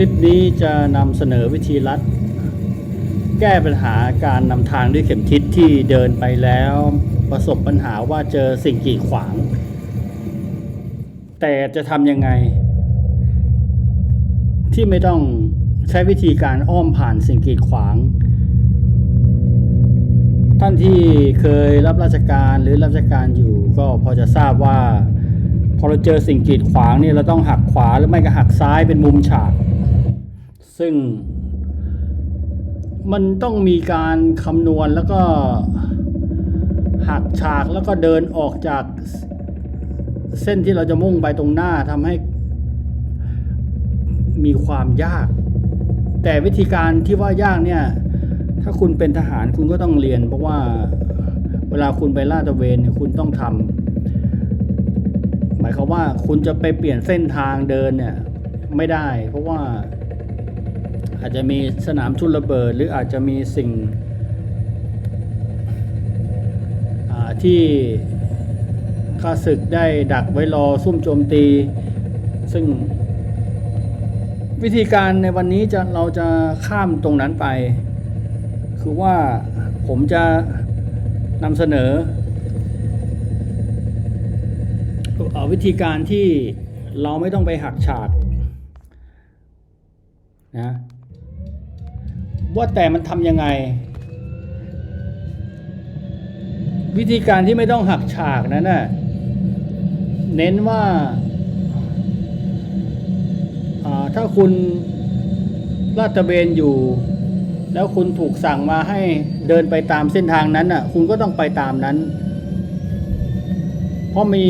ลิปนี้จะนำเสนอวิธีลัด แก้ปัญหาการนำทางด้วยเข็มทิศที่เดินไปแล้ว ประสบปัญหาว่าเจอสิ่งกีดขวาง แต่จะทำยังไง ที่ไม่ต้องใช้วิธีการอ้อมผ่านสิ่งกีดขวาง ท่านที่เคยรับราชการหรือรับราชการอยู่ก็พอจะทราบว่าพอเราเจอสิ่งกีดขวางเนี่ยเราต้องหักขวาหรือไม่ก็หักซ้ายเป็นมุมฉาก ซึ่ง มันต้องมีการคำนวณแล้วก็หักฉากแล้วก็เดินออกจากเส้นที่เราจะมุ่งไปตรงหน้าทำให้มีความยาก แต่วิธีการที่ว่ายากเนี่ย ถ้าคุณเป็นทหารคุณก็ต้องเรียน เพราะว่าเวลาคุณไปลาดตระเวนเนี่ยคุณต้องทำหมายความว่าคุณจะไปเปลี่ยนเส้นทางเดินเนี่ยไม่ได้ เพราะว่า อาจจะมีสนามทุนระเบิด หรืออาจจะมีสิ่งที่ข้าศึกได้ดักไว้รอซุ่มโจมตี ซึ่งวิธีการในวันนี้จะเราจะข้ามตรงนั้นไป คือว่าผมจะนำเสนอวิธีการที่เราไม่ต้องไปหักฉากนะ ว่าแต่มันทำยังไง วิธีการที่ไม่ต้องหักฉากนั้นน่ะเน้นว่าาถ้าคุณลาดตระเวนอยู่ แล้วคุณถูกสั่งมาให้เดินไปตามเส้นทางนั้นอะ คุณก็ต้องไปตามนั้น เพราะมี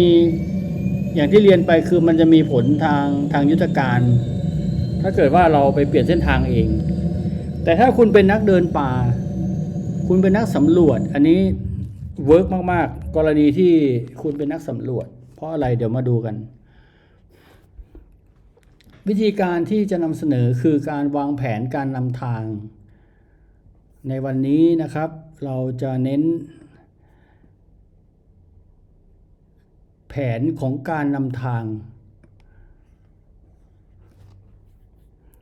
อย่างที่เรียนไปคือมันจะมีผลทางทางยุทธการ ถ้าเกิดว่าเราไปเปลี่ยนเส้นทางเอง แต่ถ้าคุณเป็นนักเดินป่า คุณเป็นนักสำรวจ อันนี้เวิร์กมาก ๆ กรณีที่คุณเป็นนักสำรวจ เพราะอะไรเดี๋ยวมาดูกัน วิธีการที่จะนำเสนอคือการวางแผนการนำทาง ในวันนี้นะครับ เราจะเน้น แผนของการนำทาง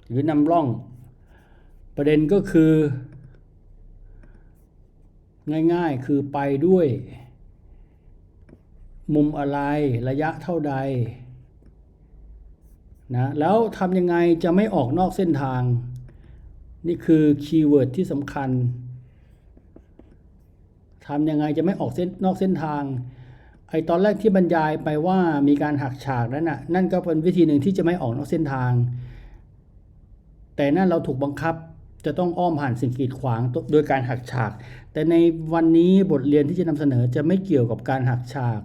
หรือนำร่อง ประเด็นก็คือ ง่ายๆคือไปด้วย มุมอะไรระยะเท่าใดนะแล้วทำยังไงจะไม่ออกนอกเส้นทาง นี่คือคีย์เวิร์ดที่สำคัญทำยังไงจะไม่ออกเส้นนอกเส้นทางไอตอนแรกที่บรรยายไปว่ามีการหักฉากนั้นน่ะนั่นก็เป็นวิธีหนึ่งที่จะไม่ออกนอกเส้นทาง แต่นั่นเราถูกบังคับ จะต้องอ้อมผ่านสิ่งกีดขวางโดยการหักฉาก แต่ในวันนี้บทเรียนที่จะนำเสนอจะไม่เกี่ยวกับการหักฉาก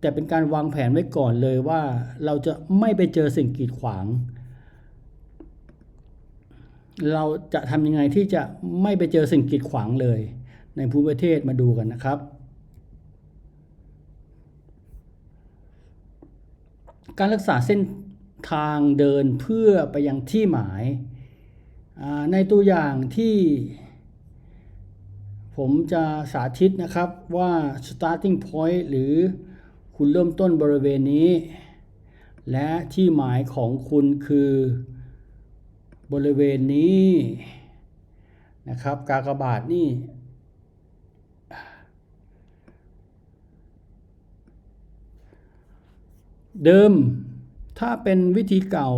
แต่เป็นการวางแผนไว้ก่อนเลยว่าเราจะไม่ไปเจอสิ่งกีดขวาง เราจะทำยังไงที่จะไม่ไปเจอสิ่งกีดขวางเลย ในภูมิประเทศมาดูกันนะครับ การรักษาเส้นทางเดินเพื่อไปยังที่หมาย ในตัวอย่างที่ผมจะสาธิตนะครับว่า starting point หรือคุณเริ่มต้นบริเวณนี้ และที่หมายของคุณคือบริเวณนี้นะครับ กากบาทนี่ เดิมถ้าเป็นวิธีเก่า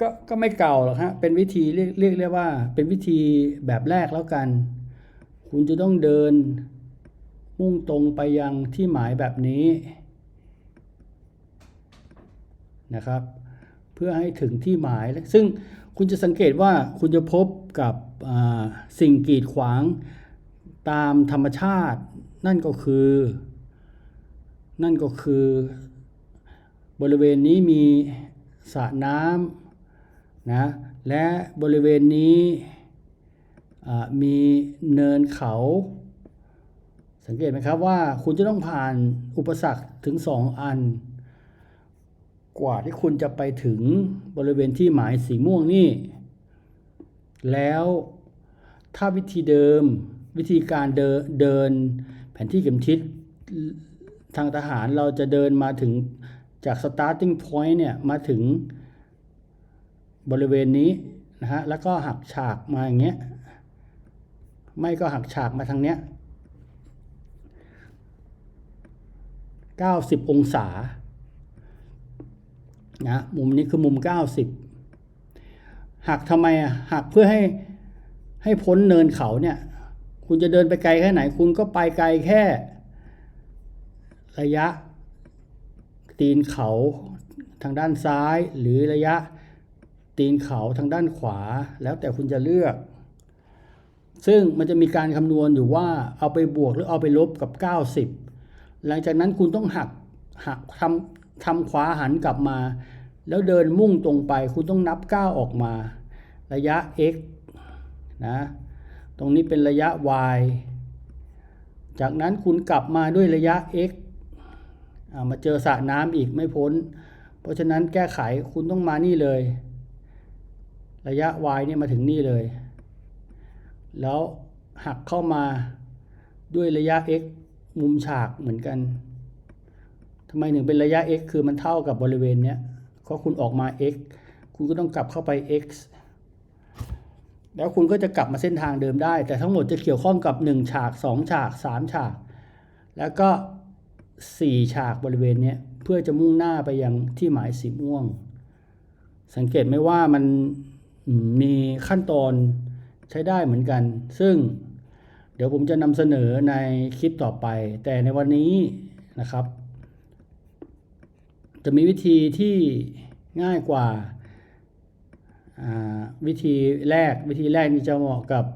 ก็ก็ไม่เก่าหรอกฮะ เป็นวิธีเรียกเรียกเรียกว่า เป็นวิธีแบบแรกแล้วกัน คุณจะต้องเดิน มุ่งตรงไปยังที่หมายแบบนี้นะครับ เพื่อให้ถึงที่หมาย ซึ่งคุณจะสังเกตว่าคุณจะพบกับสิ่งกีดขวางตามธรรมชาติ นั่นก็คือ นั่นก็คือบริเวณนี้มีสระน้ำ นะและบริเวณนี้มีเนินเขา สังเกตไหมครับว่าคุณจะต้องผ่านอุปสรรคถึงสองอัน กว่าที่คุณจะไปถึงบริเวณที่หมายสีม่วงนี่ แล้วถ้าวิธีเดิมวิธีการเดินเดินแผนที่เข็มทิศทางทหารเราจะเดินมาถึงจาก starting point เนี่ยมาถึง บริเวณนี้นะฮะแล้วก็หักฉากมาอย่างเงี้ยไม่ก็หักฉากมาทางเนี้ย90 องศานะมุมนี้คือมุม 90 หักทำไมอะหักเพื่อให้ให้พ้นเนินเขาเนี่ย คุณจะเดินไปไกลแค่ไหน คุณก็ไปไกลแค่ ระยะ ตีนเขาทางด้านซ้ายหรือระยะ ตีนเขาทางด้านขวา แล้วแต่คุณจะเลือก ซึ่งมันจะมีการคำนวณอยู่ว่าเอาไปบวกหรือเอาไปลบกับ 90 หลังจากนั้นคุณต้องหักหักทำทำขวาหันกลับมา แล้วเดินมุ่งตรงไป คุณต้องนับ 9 ออกมา ระยะ x นะตรงนี้เป็นระยะ y จากนั้นคุณกลับมาด้วยระยะ x ามาเจอสระน้ำอีกไม่พ้น เพราะฉะนั้นแก้ไขคุณต้องมานี่เลย ระยะ y เนี่ยมาถึงนี่เลย แล้วหักเข้ามาด้วยระยะ x มุมฉากเหมือนกันทำไมถึงเป็นระยะ x คือมันเท่ากับบริเวณเนี้ยเพราะคุณออกมา x คุณก็ต้องกลับเข้าไป x แล้วคุณก็จะกลับมาเส้นทางเดิมได้ แต่ทั้งหมดจะเกี่ยวข้องกับ 1 ฉาก 2 ฉาก 3 ฉาก แล้วก็ 4 ฉากบริเวณเนี้ยเพื่อจะมุ่งหน้าไปยังที่หมายสีม่วง สังเกตไหมว่ามัน มีขั้นตอนใช้ได้เหมือนกัน ซึ่งเดี๋ยวผมจะนำเสนอในคลิปต่อไป แต่ในวันนี้นะครับ จะมีวิธีที่ง่ายกว่าวิธีแรกวิธีแรกนี่จะเหมาะกับ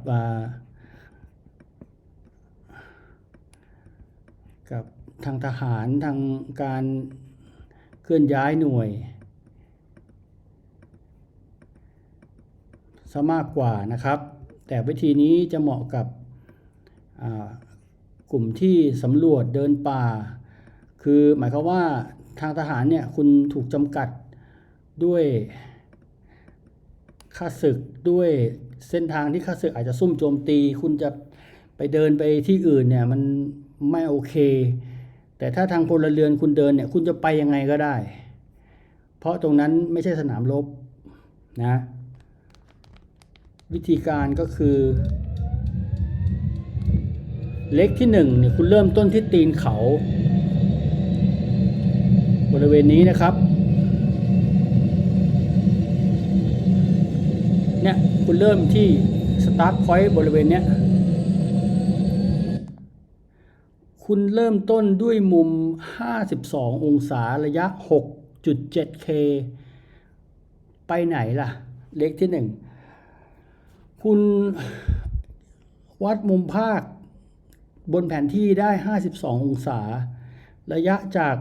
กับทางทหารทางการเคลื่อนย้ายหน่วย ซะมากกว่านะครับ แต่วิธีนี้จะเหมาะกับกลุ่มที่สำรวจเดินป่า คือหมายความว่าทางทหารเนี่ยคุณถูกจำกัดด้วยค่าศึกด้วยเส้นทางที่ค่าศึกอาจจะซุ่มโจมตี คุณจะไปเดินไปที่อื่นเนี่ยมันไม่โอเค แต่ถ้าทางพลเรือนคุณเดินเนี่ยคุณจะไปยังไงก็ได้ เพราะตรงนั้นไม่ใช่สนามรบนะ วิธีการก็คือ เล็กที่หนึ่งเนี่ยคุณเริ่มต้นที่ตีนเขา บริเวณนี้นะครับเนี่ยคุณเริ่มที่สตาร์ทพอยต์บริเวณเนี้ยคุณเริ่มต้นด้วยมุม 52 องศาระยะ 6.7K ไปไหนล่ะ เล็กที่หนึ่ง คุณวัดมุมภาค บนแผนที่ได้ 52 องศา ระยะจาก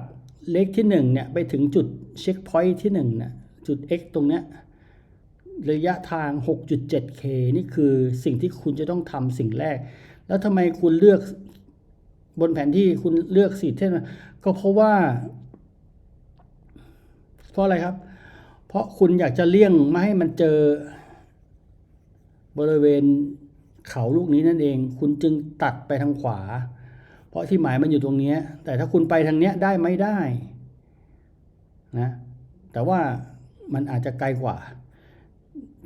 เล็กที่1เนี่ยไปถึงจุดเช็คพอยท์ที่1นี่ยจุด x ตรงเนี้ยระยะทาง 6.7k นี่คือสิ่งที่คุณจะต้องทำสิ่งแรก แล้วทำไมคุณเลือกบนแผนที่คุณเลือกสีเท่นก็เพราะว่า เพราะอะไรครับ เพราะคุณอยากจะเลี่ยงไม่ให้มันเจอ บริเวณเขาลูกนี้นั่นเอง คุณจึงตัดไปทางขวา เพราะที่หมายมันอยู่ตรงนี้ แต่ถ้าคุณไปทางเนี้ยได้ไม่ได้นะแต่ว่ามันอาจจะไกลกว่า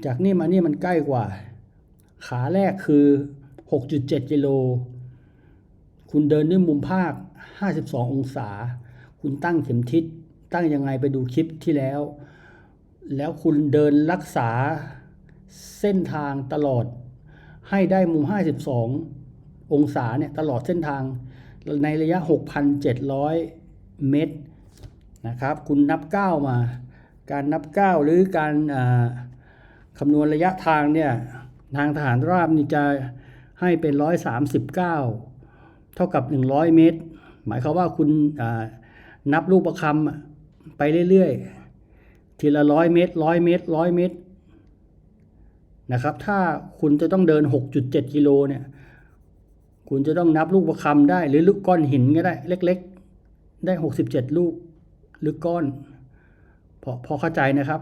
จากนี่มานี่มันใกล้กว่า ขาแรกคือ 6.7กิโลคุณเดินด้วยมุมภาค 52 องศา คุณตั้งเข็มทิศ ตั้งยังไงไปดูคลิปที่แล้ว แล้วคุณเดินรักษา เส้นทางตลอดให้ได้มุม 52 องศาเนี่ยตลอดเส้นทางในระยะ 6,700 เมตรนะครับ คุณนับ 9 มา การนับ 9 หรือการคำนวณระยะทางเนี่ยทางทหารราบนี่จะให้เป็น 139 เท่ากับ 100 เมตร หมายความว่าคุณนับลูกประคำไปเรื่อยๆ ทีละร้อยเมตรร้อยเมตรร้อยเมตร นะครับ ถ้าคุณจะต้องเดิน 6.7 กิโลเนี่ย คุณจะต้องนับลูกประคำได้ หรือลูกก้อนหินก็ได้ เล็ก ๆ ได้ 67 ลูกหรือก้อน พอพอเข้าใจนะครับ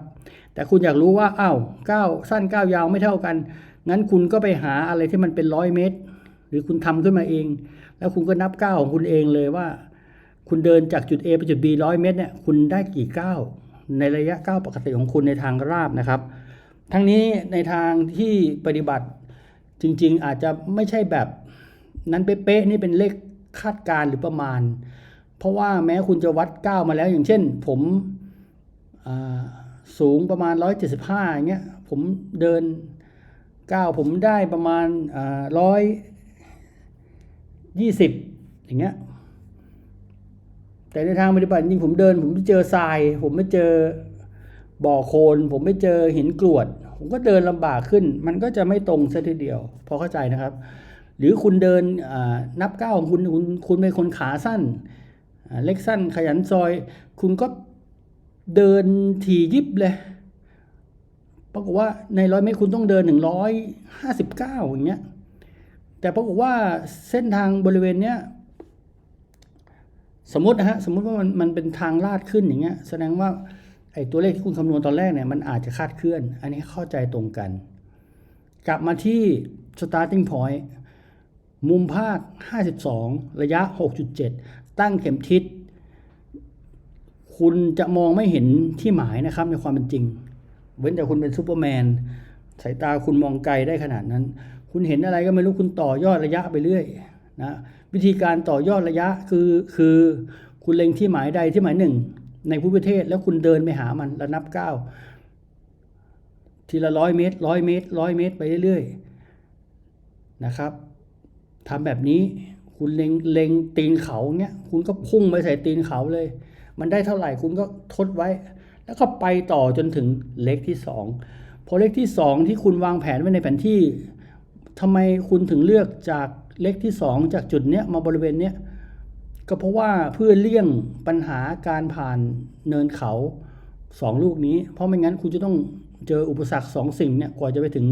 แต่คุณอยากรู้ว่าอ้าวก้าวสั้นก้าวยาวไม่เท่ากัน งั้นคุณก็ไปหาอะไรที่มันเป็นร้อยเมตร หรือคุณทำขึ้นมาเอง แล้วคุณก็นับก้าวของคุณเองเลยว่า คุณเดินจากจุด A ไปจุด B ร้อยเมตรเนี่ยคุณได้กี่ก้าวในระยะก้าวปกติของคุณในทางราบนะครับ ทั้งนี้ในทางที่ปฏิบัติจริง ๆ อาจจะไม่ใช่แบบนั้นเป๊ะๆนี่เป็นเลขคาดการณ์หรือประมาณ เพราะว่าแม้คุณจะวัดก้าวมาแล้วอย่างเช่น ผมสูงประมาณ 175อย่างเงี้ยผมเดินก้าวผมได้ประมาณร้อยยี่สิบอย่างเงี้ยแต่ในทางปฏิบัติจริงผมเดิน ผมไม่เจอทราย ผมไม่เจอ บ่อโคลนผมไม่เจอหินกรวด ผมก็เดินลำบากขึ้น มันก็จะไม่ตรงซะทีเดียว พอเข้าใจนะครับ หรือคุณเดินนับก้าวของคุณคุณคุณเป็นคนขาสั้น เล็กสั้นขยันซอย คุณก็เดินถี่ยิบเลยปรากฏว่าในร้อยเมตรคุณต้องเดินหนึ่งร้อยห้าสิบเก้าอย่างเงี้ยแต่ปรากฏว่าเส้นทางบริเวณเนี้ยสมมตินะฮะสมมติว่ามันมันเป็นทางลาดขึ้นอย่างเงี้ย แสดงว่า ไอ้ตัวเลขที่คุณคำนวณตอนแรกเนี่ยมันอาจจะคาดเคลื่อน อันนี้เข้าใจตรงกัน กลับมาที่ starting point มุมภาค 52 ระยะ 6.7 ตั้งเข็มทิศ คุณจะมองไม่เห็นที่หมายนะครับในความเป็นจริง เว้นแต่คุณเป็นซูเปอร์แมน สายตาคุณมองไกลได้ขนาดนั้น คุณเห็นอะไรก็ไม่รู้คุณต่อยอดระยะไปเรื่อยนะ วิธีการต่อยอดระยะคือคือคุณเล็งที่หมายใดที่หมายหนึ่ง ในผู้ประเทศแล้วคุณเดินไปหามันแล้วนับก้าวทีละร้อยเมตรร้อยเมตรร้อยเมตรไปเรื่อยๆนะครับทำแบบนี้คุณเล็งเล็งตีนเขาเงี้ยคุณก็พุ่งไปใส่ตีนเขาเลย มันได้เท่าไหร่คุณก็ทดไว้ แล้วก็ไปต่อจนถึงเลขที่สองพอเลขที่สองที่คุณวางแผนไว้ในแผนที่ทำไมคุณถึงเลือกจากเลขที่สองจากจุดเนี้ยมาบริเวณเนี้ย ก็เพราะว่าเพื่อเลี่ยงปัญหาการผ่านเนินเขาสองลูกนี้ เพราะไม่งั้นคุณจะต้องเจออุปสรรคสองสิ่งเนี่ยกว่าจะไปถึง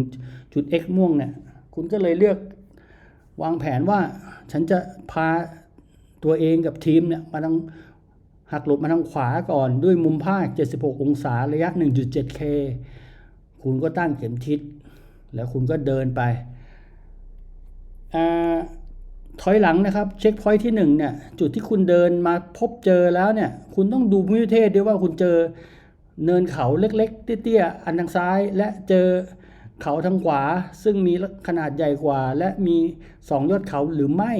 จุด X ม่วงเนี่ยคุณก็เลยเลือกวางแผนว่าฉันจะพาตัวเองกับทีมเนี่ยมาทางหักหลบมาทางขวาก่อนด้วยมุมภาค 76 องศาระยะ 1.7K คุณก็ตั้งเข็มทิศ แล้วคุณก็เดินไป ถอยหลังนะครับเช็คพอยท์ที่1เนี่ยจุดที่คุณเดินมาพบเจอแล้วเนี่ยคุณต้องดูภูมิประเทศด้วยว่าคุณเจอเนินเขาเล็กๆ เตี้ยๆ อันทางซ้ายและเจอเขาทางขวา ซึ่งมีขนาดใหญ่กว่า และมีสองยอดเขาหรือไม่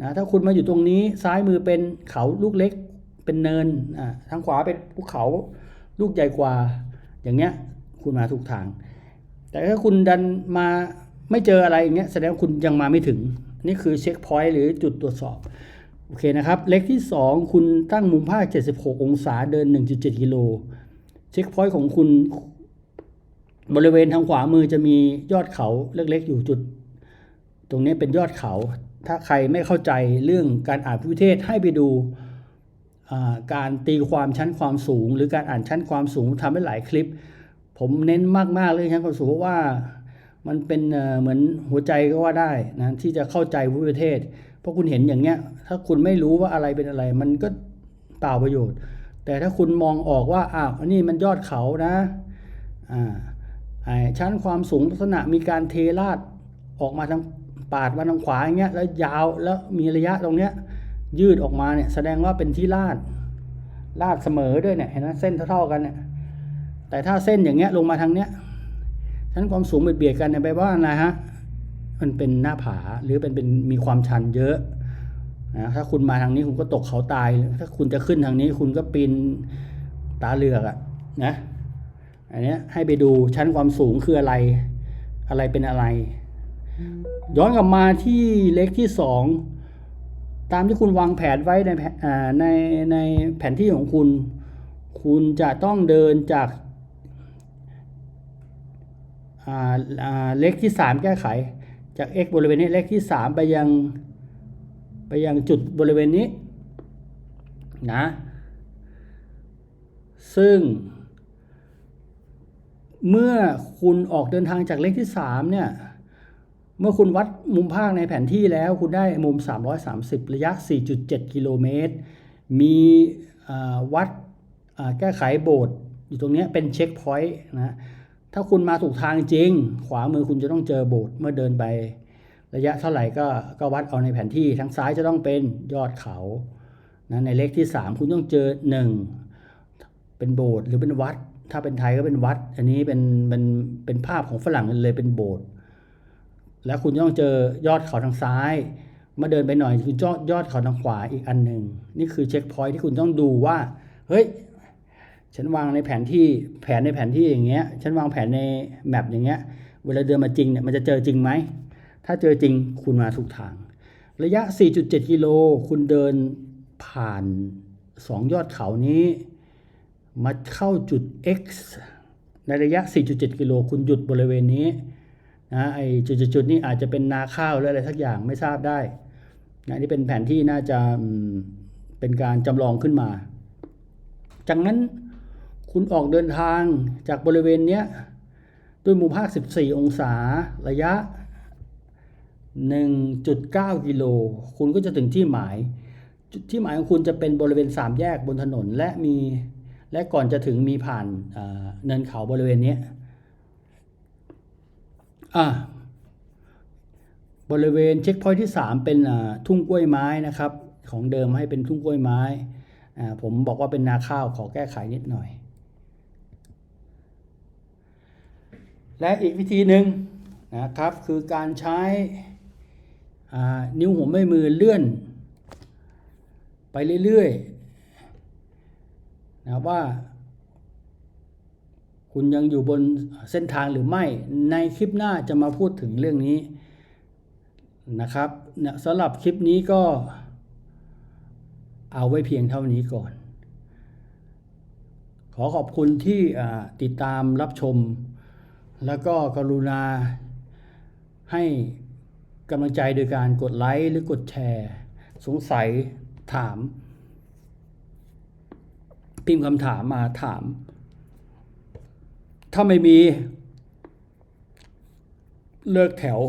นะถ้าคุณมาอยู่ตรงนี้ซ้ายมือเป็นเขาลูกเล็กเป็นเนินอ่าทางขวาเป็นภูเขาลูกใหญ่กว่า อย่างเงี้ยคุณมาถูกทาง แต่ถ้าคุณดันมาไม่เจออะไรอย่างเงี้ยแสดงคุณยังมาไม่ถึง นี่คือเช็คพอยต์หรือจุดตรวจสอบโอเคนะครับ เลขที่ 2 คุณตั้งมุมภาค 76 องศาเดิน 1.7 กิโล เช็คพอยต์ของคุณบริเวณทางขวามือจะมียอดเขาเล็กๆ อยู่จุด ตรงนี้เป็นยอดเขา ถ้าใครไม่เข้าใจเรื่องการอ่านพิเทศให้ไปดูการตีความชั้นความสูง หรือการอ่านชั้นความสูงทำให้หลายคลิป ผมเน้นมากๆเลยชั้นความสูงเพราะว่า มันเป็นเหมือนหัวใจก็ว่าได้นะที่จะเข้าใจผู้ประเทศ เพราะคุณเห็นอย่างเงี้ย ถ้าคุณไม่รู้ว่าอะไรเป็นอะไร มันก็เปล่าประโยชน์ แต่ถ้าคุณมองออกว่าอ้าวนนี้มันยอดเขานะอ่าชั้นความสูงลักษณะมีการเทราดออกมาทางปาดมาทางขวาอย่างเงี้ยแล้วยาวแล้วมีระยะตรงเนี้ยยืดออกมาเนี่ยแสดงว่าเป็นที่ลาดลาดเสมอด้วยเนี่ยเห็นไหมเส้นเท่าๆกันเนี่ยแต่ถ้าเส้นอย่างเงี้ยลงมาทางเนี้ย ชั้นความสูงเบียดกันเนี่ยแปลว่าอะไรฮะมันเป็นหน้าผาหรือเป็นเป็นมีความชันเยอะนะถ้าคุณมาทางนี้คุณก็ตกเขาตาย ถ้าคุณจะขึ้นทางนี้คุณก็ปีนตาเลือกอะนะอันนี้ให้ไปดูชั้นความสูงคืออะไร อะไรเป็นอะไร ย้อนกลับมาที่เลขที่สองตามที่คุณวางแผนไว้ในในในแผนที่ของคุณ คุณจะต้องเดินจาก เลขที่สามแก้ไข จาก x บริเวณนี้เลขที่สามไปยังไปยังจุดบริเวณนี้นะซึ่ง เมื่อคุณออกเดินทางจากเลขที่สามเนี่ย เมื่อคุณวัดมุมภาคในแผนที่แล้วคุณได้มุม 330 ระยะ 4.7 กิโลเมตร มีวัดแก้ไขโบสถ์อยู่ตรงนี้เป็นเช็คพอยต์นะ ถ้าคุณมาถูกทางจริง ขวามือคุณจะต้องเจอโบสถ์เมื่อเดินไประยะเท่าไหร่ก็ก็วัดเอาในแผนที่ทางซ้ายจะต้องเป็นยอดเขานะในเลขที่ 3 คุณต้องเจอ 1 เป็นโบสถ์หรือเป็นวัด ถ้าเป็นไทยก็เป็นวัด อันนี้เป็นเป็นเป็นภาพของฝรั่งเลยเป็นโบสถ์แล้วคุณต้องเจอยอดเขาทางซ้ายมาเดินไปหน่อยคือยอดยอดเขาทางขวาอีกอันหนึ่งนี่คือเช็คพอยท์ที่คุณต้องดูว่าเฮ้ย ฉันวางในแผนที่แผนในแผนที่อย่างเงี้ย ฉันวางแผนในแมปอย่างเงี้ย เวลาเดินมาจริงเนี่ยมันจะเจอจริงไหม ถ้าเจอจริงคุณมาถูกทาง ระยะ 4.7 กิโล คุณเดินผ่าน 2 ยอดเขานี้ มาเข้าจุด X ในระยะ 4.7 กิโล คุณหยุดบริเวณนี้นะไอจุดๆนี้อาจจะเป็นนาข้าวหรืออะไรสักอย่างไม่ทราบได้นะนี่เป็นแผนที่น่าจะเป็นการจำลองขึ้นมาจากนั้น คุณออกเดินทางจากบริเวณเนี้ยด้วยมุมภาค14องศาระยะ 1.9 กิโล คุณก็จะถึงที่หมาย จุดที่หมายของคุณจะเป็นบริเวณสามแยกบนถนนและมีและก่อนจะถึงมีผ่านเนินเขาบริเวณนี้อะบริเวณเช็คพอยท์ที่ 3 เป็นทุ่งกล้วยไม้นะครับ ของเดิมให้เป็นทุ่งกล้วยไม้ ผมบอกว่าเป็นนาข้าวขอแก้ไขนิดหน่อย และอีกวิธีหนึ่งนะครับคือการใช้นิ้วหัวแม่มือเลื่อน ไปเรื่อยๆนะว่า คุณยังอยู่บนเส้นทางหรือไม่ในคลิปหน้าจะมาพูดถึงเรื่องนี้นะครับสำหรับคลิปนี้ก็เอาไว้เพียงเท่านี้ก่อน ขอขอบคุณที่ติดตามรับชม แล้วก็กรุณาให้กำลังใจโดยการกดไลค์หรือกดแชร์ สงสัยถาม พิมพ์คำถามมาถาม ถ้าไม่มี เลิกแถว